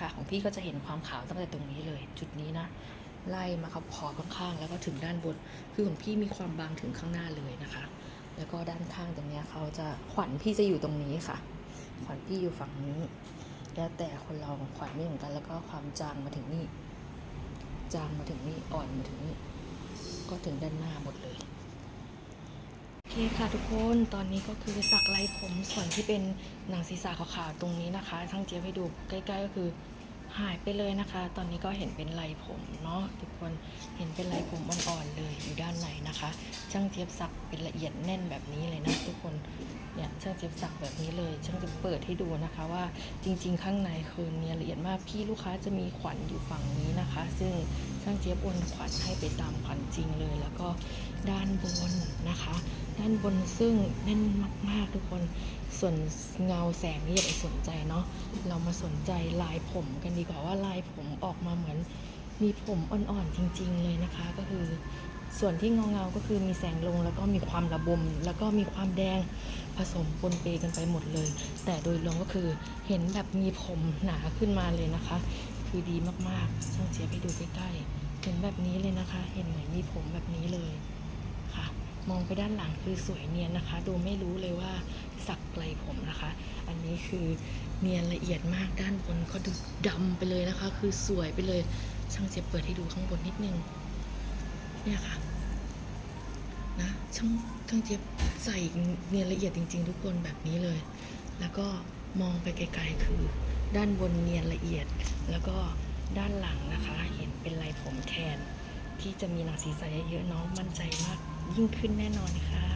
ค่ะ ของพี่ก็จะเห็นความขาวตั้งแต่ตรงนี้เลย จุดนี้นะ ไล่มาขอบขอข้างๆ แล้วก็ถึงด้านบน คือของพี่มีความบางถึงข้างหน้าเลยนะคะ แล้วก็ด้านข้างตรงเนี้ยเขาจะขวัญพี่จะอยู่ตรงนี้ค่ะ ขวัญพี่อยู่ฝั่งนี้ แล้วแต่คนเราขวัญไม่เหมือนกัน แล้วก็ความจางมาถึงนี่ จางมาถึงนี่ อ่อนมาถึงนี่ ก็ถึงด้านหน้าหมดเลย คค่ะทุกคนตอนนี้ก็คือสักไล่ผมส่วนที่เป็นหนังศีรษะขาวๆตรงนี้นะคะ ทั้งเจี๊ยบให้ดูใกล้ ๆ ก็คือหายไปเลยนะคะ ตอนนี้ก็เห็นเป็นลายผมเนาะทุกคนเห็นเป็นลายผมอ่อนๆเลยอยู่ด้านในนะคะช่างเจี๊ยบสักเป็นละเอียดแน่นแบบนี้เลยนะทุกคนเนี่ยช่างเจี๊ยบสักแบบนี้เลยช่างจะเปิดให้ดูนะคะว่าจริง ๆ ข้างในคือเนียนละเอียดมากพี่ลูกค้าจะมีขวัญอยู่ฝั่งนี้นะคะ ซึ่งช่างเจี๊ยบโอนขวัญให้ไปตามขวัญจริงเลย แล้วก็ด้านบนนะคะ ด้านบนซึ่งแน่นมาก ๆ ทุกคนส่วนเงาแสงนี่อย่าไปสนใจเนาะเรามาสนใจลายผมกันดีกว่าว่าลายผมออกมาเหมือนมีผมอ่อนๆจริง ๆ เลยนะคะ ก็คือส่วนที่เงาๆก็คือมีแสงลงแล้วก็มีความระบม แล้วก็มีความแดงผสมปนเปกันไปหมดเลย แต่โดยรวมก็คือเห็นแบบมีผมหนาขึ้นมาเลยนะคะ คือดีมากๆช่างเจียบให้ดูใกล้ๆเห็นแบบนี้เลยนะคะ เห็นเหมือนมีผมแบบนี้เลย มองไปด้านหลังคือสวยเนียนนะคะ ดูไม่รู้เลยว่าสักไรผมนะคะ อันนี้คือเนียนละเอียดมากด้านบนก็ดูดำไปเลยนะคะ คือสวยไปเลยช่างเจี๊ยบเปิดให้ดูข้างบนนิดนึงเนี่ยค่ะนะช่างช่างเจี๊ยบใส่เนียนละเอียดจริง ๆ ทุกคนแบบนี้เลย แล้วก็มองไปไกลๆคือ ด้านบนเนียนละเอียด แล้วก็ด้านหลังนะคะ เห็นเป็นลายผมแทน ที่จะมีหนังศีรษะเยอะๆเน้องมั่นใจมากยิ่งขึ้นแน่นอนค่ะ